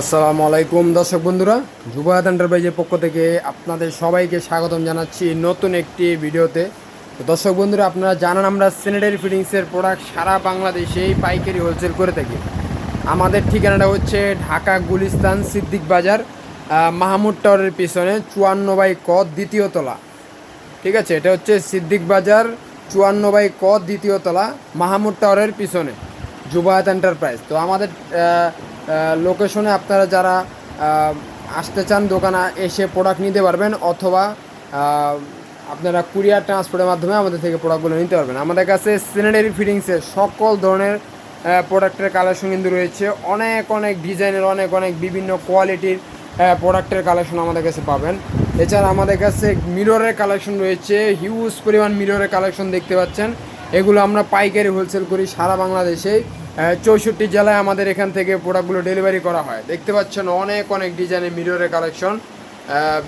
আসসালামু আলাইকুম, দর্শক বন্ধুরা যুবায়াত এন্টারপ্রাইজের পক্ষ থেকে আপনাদের সবাইকে স্বাগতম জানাচ্ছি নতুন একটি ভিডিওতে। তো দর্শক বন্ধুরা, আপনারা জানান আমরা স্যানিটারি ফিটিংসের প্রোডাক্ট সারা বাংলাদেশেই পাইকারি হোলসেল করে থাকি। আমাদের ঠিকানাটা হচ্ছে ঢাকা গুলিস্তান সিদ্দিক বাজার মাহমুদ টাওয়ারের পিছনে চুয়ান্ন বাই ক দ্বিতীয় তলা। ঠিক আছে, এটা হচ্ছে সিদ্দিক বাজার, চুয়ান্ন বাই ক দ্বিতীয় তলা, মাহমুদ টাওয়ারের পিছনে যুবায়াত এন্টারপ্রাইজ। তো আমাদের লোকেশনে আপনারা যারা আসতে চান দোকানে এসে প্রোডাক্ট নিতে পারবেন অথবা আপনারা কুরিয়ার ট্রান্সপোর্টের মাধ্যমে আমাদের থেকে প্রোডাক্টগুলো নিতে পারবেন। আমাদের কাছে সিনারি ফিটিংসের সকল ধরনের প্রোডাক্টের কালেকশন কিন্তু রয়েছে। অনেক অনেক ডিজাইনের, অনেক অনেক বিভিন্ন কোয়ালিটির প্রোডাক্টের কালেকশন আমাদের কাছে পাবেন। এছাড়া আমাদের কাছে মিররের কালেকশন রয়েছে। হিউজ পরিমাণ মিররের কালেকশন দেখতে পাচ্ছেন। এগুলো আমরা পাইকারি হোলসেল করি সারা বাংলাদেশে চৌষট্টি জেলায় আমাদের এখান থেকে প্রোডাক্টগুলো ডেলিভারি করা হয়। দেখতে পাচ্ছেন অনেক অনেক ডিজাইনের মিররের কালেকশন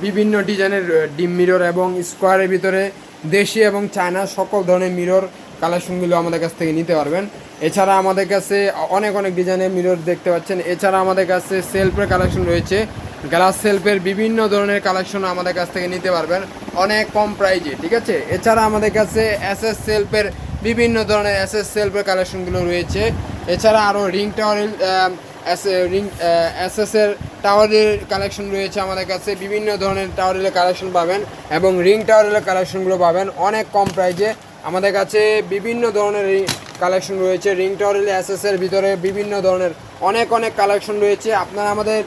বিভিন্ন ডিজাইনের ডিম মিরর এবং স্কোয়ারের ভিতরে দেশি এবং চায়না সকল ধরনের মিরর কালেকশনগুলো আমাদের কাছ থেকে নিতে পারবেন। এছাড়া আমাদের কাছে অনেক অনেক ডিজাইনের মিরর দেখতে পাচ্ছেন। এছাড়া আমাদের কাছে সেলফের কালেকশন রয়েছে। গ্লাস সেলফের বিভিন্ন ধরনের কালেকশন আমাদের কাছ থেকে নিতে পারবেন। অনেক কম প্রাইজে ঠিক আছে? এছাড়া আমাদের কাছে এস এস সেলফের বিভিন্ন ধরনের এস এস সেলফের কালেকশনগুলো রয়েছে। এছাড়া আরও রিং টাওয়ারের রিং এর টাওয়ারের কালেকশন রয়েছে আমাদের কাছে। বিভিন্ন ধরনের টাওয়ারের কালেকশন পাবেন এবং রিং টাওয়ারের কালেকশনগুলো পাবেন অনেক কম প্রাইজে আমাদের কাছে বিভিন্ন ধরনের কালেকশন রয়েছে। রিং টাওয়ারের এর ভিতরে বিভিন্ন ধরনের অনেক অনেক কালেকশন রয়েছে। আপনারা আমাদের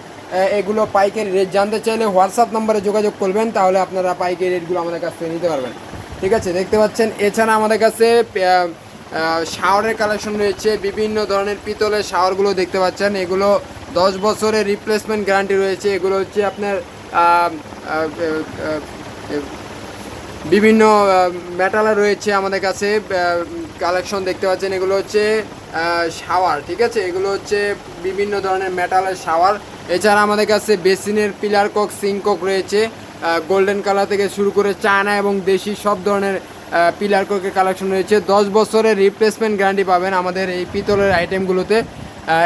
এগুলো পাইকারি রেট জানতে চাইলে হোয়াটসঅ্যাপ নম্বরে যোগাযোগ করবেন, তাহলে আপনারা পাইকারি রেটগুলো আমাদের কাছ থেকে নিতে পারবেন। ঠিক আছে, দেখতে পাচ্ছেন। এছাড়া আমাদের কাছে শাওয়ারের কালেকশন রয়েছে, বিভিন্ন ধরনের পিতলের শাওয়ারগুলো দেখতে পাচ্ছেন। এগুলো দশ বছরের রিপ্লেসমেন্ট গ্যারান্টি রয়েছে। এগুলো হচ্ছে আপনার বিভিন্ন মেটালে রয়েছে আমাদের কাছে কালেকশন দেখতে পাচ্ছেন। এগুলো হচ্ছে শাওয়ার, ঠিক আছে? এগুলো হচ্ছে বিভিন্ন ধরনের মেটালের শাওয়ার। এছাড়া আমাদের কাছে বেসিনের পিলার কক কক রয়েছে। গোল্ডেন কালার থেকে শুরু করে চায়না এবং দেশি সব ধরনের পিলার কোকের কালেকশন রয়েছে। দশ বছরের রিপ্লেসমেন্ট গ্যারান্টি পাবেন আমাদের এই পিতলের আইটেমগুলোতে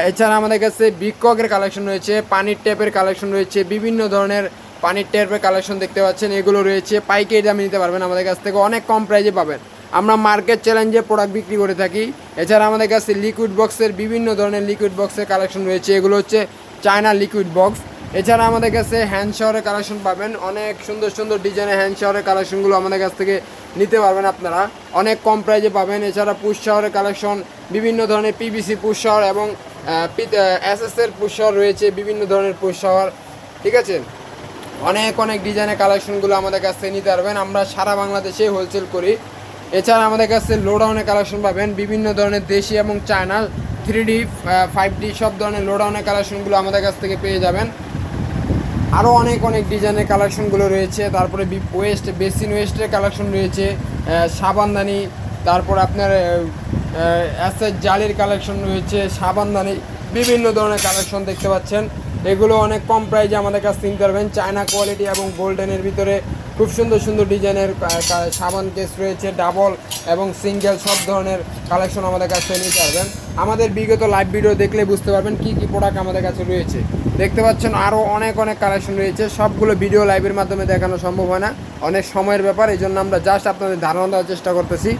এছাড়া আমাদের কাছে বিককের কালেকশন রয়েছে, পানির ট্যাপের কালেকশন রয়েছে, বিভিন্ন ধরনের পানির ট্যাপের কালেকশন দেখতে পাচ্ছেন। এগুলো রয়েছে, পাইকারি দামে নিতে পারবেন আমাদের কাছ থেকে, অনেক কম প্রাইজে পাবেন। আমরা মার্কেট চ্যালেঞ্জে প্রোডাক্ট বিক্রি করে থাকি। এছাড়া আমাদের কাছে লিকুইড বক্সের বিভিন্ন ধরনের লিকুইড বক্সের কালেকশন রয়েছে। এগুলো হচ্ছে চায়না লিকুইড বক্স এছাড়া আমাদের কাছে হ্যান্ড শাওয়ারের কালেকশন পাবেন। অনেক সুন্দর সুন্দর ডিজাইনের হ্যান্ড শাওয়ারের কালেকশনগুলো আমাদের কাছ থেকে নিতে পারবেন আপনারা। অনেক কম প্রাইজে পাবেন। এছাড়া পুষ শাওয়ারের কালেকশন বিভিন্ন ধরনের পিভিসি পুষ শাওয়ার এবং এস এস এর পুশ শাওয়ার রয়েছে, বিভিন্ন ধরনের পুষ শাওয়ার ঠিক আছে? অনেক অনেক ডিজাইনের কালেকশনগুলো আমাদের কাছ থেকে নিতে পারবেন। আমরা সারা বাংলাদেশে হোলসেল করি। এছাড়া আমাদের কাছে লোডাউনের কালেকশন পাবেন। বিভিন্ন ধরনের দেশি এবং China three D five D সব ধরনের লোডাউনের কালেকশনগুলো আমাদের কাছ থেকে পেয়ে যাবেন। আরও অনেক অনেক ডিজাইনের কালেকশনগুলো রয়েছে। তারপরে ওয়েস্ট বেসিন ওয়েস্টের কালেকশন রয়েছে। সাবানদানি, তারপর আপনার অ্যাসের জালির কালেকশন রয়েছে, সাবানদানি, বিভিন্ন ধরনের কালেকশন দেখতে পাচ্ছেন। এগুলো অনেক কম প্রাইজে আমাদের কাছ থেকে নিতে পারবেন। চায়না কোয়ালিটি এবং গোল্ডেনের ভিতরে খুব সুন্দর সুন্দর ডিজাইনের সাবান কেস রয়েছে ডাবল এবং সিঙ্গেল সব ধরনের কালেকশন আমাদের কাছ নিতে পারবেন। আমাদের বিগত লাইভ ভিডিও দেখলে বুঝতে পারবেন কী কী প্রোডাক্ট আমাদের কাছে রয়েছে। দেখতে পাচ্ছেন আরও অনেক অনেক কালেকশন রয়েছে। সবগুলো ভিডিও লাইভের মাধ্যমে দেখানো সম্ভব হয় না। অনেক সময়ের ব্যাপার এই জন্য আমরা জাস্ট আপনাদের ধারণা দেওয়ার চেষ্টা করতেছি।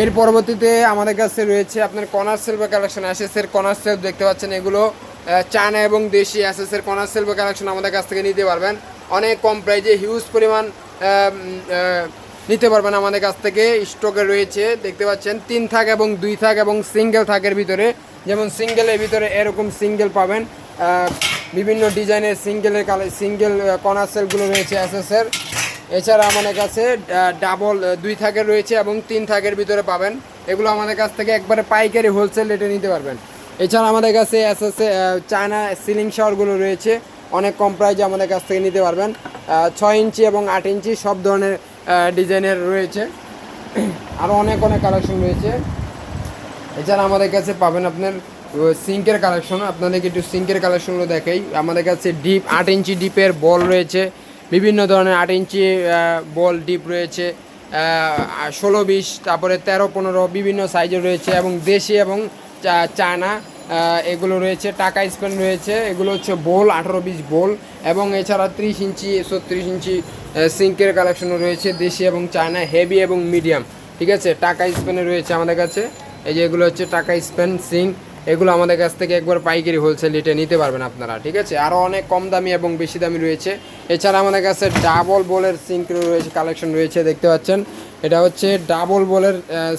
এর পরবর্তীতে আমাদের কাছে রয়েছে আপনার কনার সেলফের কালেকশন অ্যাসেসের কনার সেলফ দেখতে পাচ্ছেন এগুলো চায়না এবং দেশি অ্যাসেসের কনার সেলফের কালেকশন আমাদের কাছ থেকে নিতে পারবেন। অনেক কম প্রাইজে হিউজ পরিমাণ নিতে পারবেন আমাদের কাছ থেকে। স্টকে রয়েছে, দেখতে পাচ্ছেন, তিন থাক এবং দুই থাক এবং সিঙ্গেল থাকের ভিতরে। যেমন সিঙ্গেলের ভিতরে এরকম সিঙ্গেল পাবেন। বিভিন্ন ডিজাইনের সিঙ্গেলের কালে সিঙ্গেল কনার সেলগুলো রয়েছে অ্যাসেসের। এছাড়া আমাদের কাছে ডাবল দুই থাকের রয়েছে এবং তিন থাকের ভিতরে পাবেন। এগুলো আমাদের কাছ থেকে একবারে পাইকারি হোলসেল রেটে নিতে পারবেন। এছাড়া আমাদের কাছে এসএসএ চায়না সিলিং শাওয়ারগুলো রয়েছে। অনেক কম প্রাইজে আমাদের কাছ থেকে নিতে পারবেন। ছয় ইঞ্চি এবং আট ইঞ্চি সব ধরনের ডিজাইনের রয়েছে। আরও অনেক অনেক কালেকশন রয়েছে। এছাড়া আমাদের কাছে পাবেন আপনার সিঙ্কের কালেকশন আপনাদেরকে একটু সিঙ্কের কালেকশনগুলো দেখাই। আমাদের কাছে ডিপ আট ইঞ্চি ডিপের বল রয়েছে। বিভিন্ন ধরনের আট ইঞ্চি বল ডিপ রয়েছে। ষোলো বিশ, তারপরে তেরো পনেরো বিভিন্ন সাইজের রয়েছে এবং দেশি এবং চায়না। এগুলো রয়েছে, টাকা স্পেন রয়েছে। এগুলো হচ্ছে বোল, আঠারো বিশ বোল এবং এছাড়া ত্রিশ ইঞ্চি, ছত্রিশ ইঞ্চি সিঙ্কের কালেকশনও রয়েছে দেশি এবং চায়না হেভি এবং মিডিয়াম ঠিক আছে? টাকা স্পেনে রয়েছে আমাদের কাছে। এই যে এগুলো হচ্ছে টাকা স্পেন, সিঙ্ক। এগুলো আমাদের কাছ থেকে একবার পাইকারি হোলসেল রেটে নিতে পারবেন আপনারা। ঠিক আছে? আরও অনেক কম দামি এবং বেশি দামি রয়েছে। এছাড়া আমাদের কাছে ডাবল বোলের সিঙ্ক রয়েছে কালেকশন রয়েছে, দেখতে পাচ্ছেন। এটা হচ্ছে ডাবল বোলের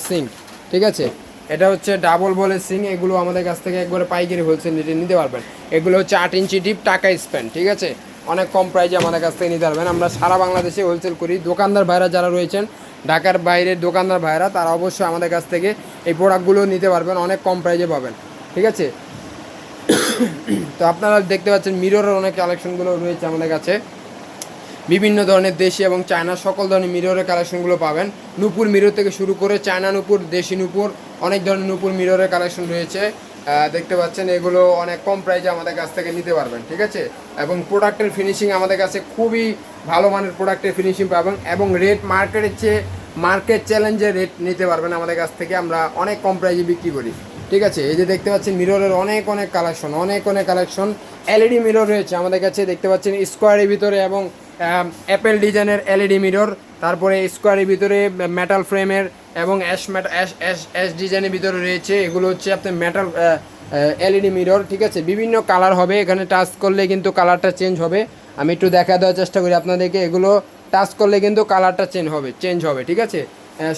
সিঙ্ক। ঠিক আছে? এটা হচ্ছে ডাবল বলের সিং এগুলো আমাদের কাছ থেকে একবারে পাইকারি হোলসেল রেটে নিতে পারবেন। এগুলো হচ্ছে আট ইঞ্চি ডিপ টাকা স্প্যান ঠিক আছে? অনেক কম প্রাইজে আমাদের কাছ থেকে নিতে পারবেন। আমরা সারা বাংলাদেশে হোলসেল করি। দোকানদার ভাইরা যারা রয়েছেন, ঢাকার বাইরের দোকানদার ভাইরা, তারা অবশ্যই আমাদের কাছ থেকে এই প্রোডাক্টগুলো নিতে পারবেন, অনেক কম প্রাইজে পাবেন, ঠিক আছে? তো আপনারা দেখতে পাচ্ছেন মিররের অনেক কালেকশনগুলো রয়েছে আমাদের কাছে। বিভিন্ন ধরনের দেশি এবং চায়না, সকল ধরনের মিররের কালেকশনগুলো পাবেন। নূপুর মিরর থেকে শুরু করে চায়না নূপুর, দেশি নূপুর অনেক ধরনের নূপুর মিররের কালেকশন রয়েছে। দেখতে পাচ্ছেন, এগুলো অনেক কম প্রাইজে আমাদের কাছ থেকে নিতে পারবেন, ঠিক আছে? এবং প্রোডাক্টের ফিনিশিং আমাদের কাছে খুবই ভালো মানের প্রোডাক্টের ফিনিশিং পাবেন এবং রেট মার্কেটের চেয়ে মার্কেট চ্যালেঞ্জের রেট নিতে পারবেন আমাদের কাছ থেকে। আমরা অনেক কম প্রাইজে বিক্রি করি, ঠিক আছে? এই যে দেখতে পাচ্ছেন মিররের অনেক অনেক কালেকশন অনেক অনেক কালেকশন এলইডি মিরর রয়েছে আমাদের কাছে, দেখতে পাচ্ছেন স্কোয়ারের ভিতরে এবং অ্যাপেল ডিজাইনের এলইডি মিরর তারপরে স্কোয়ারের ভিতরে মেটাল ফ্রেমের এবং ash metal ash ash ash ডিজাইনের ভিতরে রয়েছে, এগুলো হচ্ছে আপনার মেটাল এলইডি মিরর ঠিক আছে? বিভিন্ন কালার হবে, এখানে টাচ করলে কিন্তু কালারটা চেঞ্জ হবে। আমি একটু দেখা দেওয়ার চেষ্টা করি আপনাদেরকে, এগুলো টাচ করলে কিন্তু কালারটা চেঞ্জ হবে চেঞ্জ হবে, ঠিক আছে?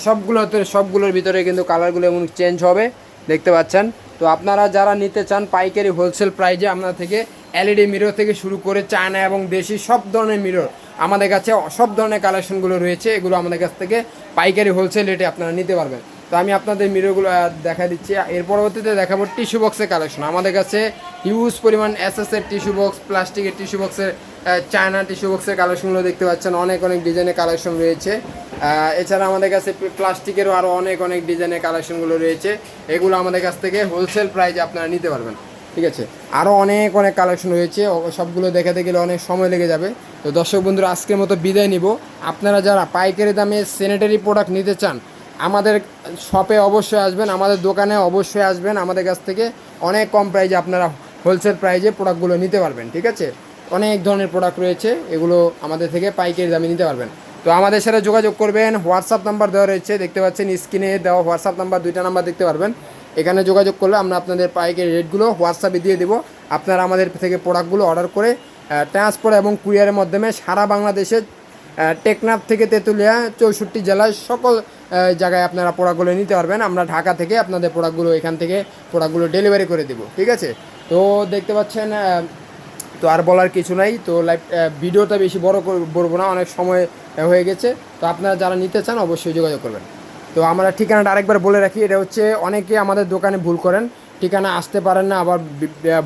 সবগুলোতে সবগুলোর ভিতরে কিন্তু কালারগুলো এমন চেঞ্জ হবে, দেখতে পাচ্ছেন? তো আপনারা যারা নিতে চান পাইকারি হোলসেল প্রাইজে আপনার থেকে এলইডি মিরর থেকে শুরু করে চায়না এবং দেশি সব ধরনের মিরর আমাদের কাছে সব ধরনের কালেকশনগুলো রয়েছে এগুলো আমাদের কাছ থেকে পাইকারি হোলসেল রেটে আপনারা নিতে পারবেন। তো আমি আপনাদের মিররগুলো আহ, দেখা দিচ্ছি। এর পরবর্তীতে দেখাবো টিস্যু বক্সের কালেকশন আমাদের কাছে হিউজ পরিমাণ এস এর টিস্যু বক্স প্লাস্টিকের টিস্যু বক্সের চায়না টিস্যু বক্সের কালেকশনগুলো দেখতে পাচ্ছেন। অনেক অনেক ডিজাইনের কালেকশন রয়েছে। এছাড়া আমাদের কাছে প্লাস্টিকেরও আরও অনেক অনেক ডিজাইনের কালেকশনগুলো রয়েছে। এগুলো আমাদের কাছ থেকে হোলসেল প্রাইজে আপনারা নিতে পারবেন। ঠিক আছে? আরও অনেক অনেক কালেকশন রয়েছে। সবগুলো দেখাতে গেলে অনেক সময় লেগে যাবে। তো দর্শক বন্ধুরা, আজকের মতো বিদায় নিব। আপনারা যারা পাইকারি দামে স্যানিটারি প্রোডাক্ট নিতে চান, আমাদের শপে অবশ্যই আসবেন, আমাদের দোকানে অবশ্যই আসবেন। আমাদের কাছ থেকে অনেক কম প্রাইজে আপনারা হোলসেল প্রাইজে প্রোডাক্টগুলো নিতে পারবেন, ঠিক আছে? অনেক ধরনের প্রোডাক্ট রয়েছে, এগুলো আমাদের থেকে পাইকারি দামে নিতে পারবেন। তো আমাদের সাথে যোগাযোগ করবেন হোয়াটসঅ্যাপ নাম্বার দেওয়া রয়েছে, দেখতে পাচ্ছেন স্ক্রিনে দেওয়া হোয়াটসঅ্যাপ নাম্বার দুইটা নাম্বার দেখতে পারবেন। এখানে যোগাযোগ করলে আমরা আপনাদের পাইকারি রেটগুলো হোয়াটসঅ্যাপে দিয়ে দেবো। আপনারা আমাদের থেকে প্রোডাক্টগুলো অর্ডার করে ট্রান্সপোর্ট এবং কুরিয়ারের মাধ্যমে সারা বাংলাদেশে টেকনাফ থেকে তেঁতুলিয়া, চৌষট্টি জেলার সকল জায়গায় আপনারা প্রোডাক্টগুলো নিতে পারবেন। আমরা ঢাকা থেকে আপনাদের প্রোডাক্টগুলো এখান থেকে প্রোডাক্টগুলো ডেলিভারি করে দেবো, ঠিক আছে? তো দেখতে পাচ্ছেন তো আর বলার কিছু নাই। তো লাইভ ভিডিওটা বেশি বড় করব না, অনেক সময় হয়ে গেছে। তো আপনারা যারা নিতে চান অবশ্যই যোগাযোগ করবেন। তো আমরা ঠিকানাটা আরেকবার বলে রাখি, এটা হচ্ছে অনেকে আমাদের দোকানে ভুল করেন। ঠিকানা আসতে পারেন না, আবার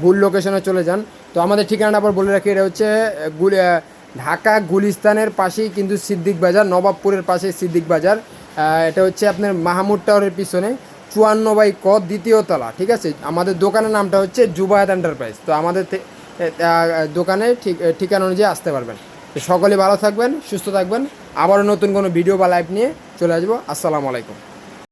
ভুল লোকেশনে চলে যান। তো আমাদের ঠিকানাটা আবার বলে রাখি, এটা হচ্ছে ঢাকা গুলিস্তানের পাশেই কিন্তু সিদ্দিক বাজার, নবাবপুরের পাশে সিদ্দিক বাজার। এটা হচ্ছে আপনার মাহমুদ টাওয়ারের পিছনে, চুয়ান্ন বাই ক দ্বিতীয় তলা, ঠিক আছে? আমাদের দোকানের নামটা হচ্ছে জুবায়াত এন্টারপ্রাইজ। তো আমাদের দোকানে ঠিক ঠিকানা অনুযায়ী আসতে পারবেন। তো সকলে ভালো থাকবেন, সুস্থ থাকবেন। আবারও নতুন কোনো ভিডিও বা লাইভ নিয়ে চলে আসব। আসসালামু আলাইকুম।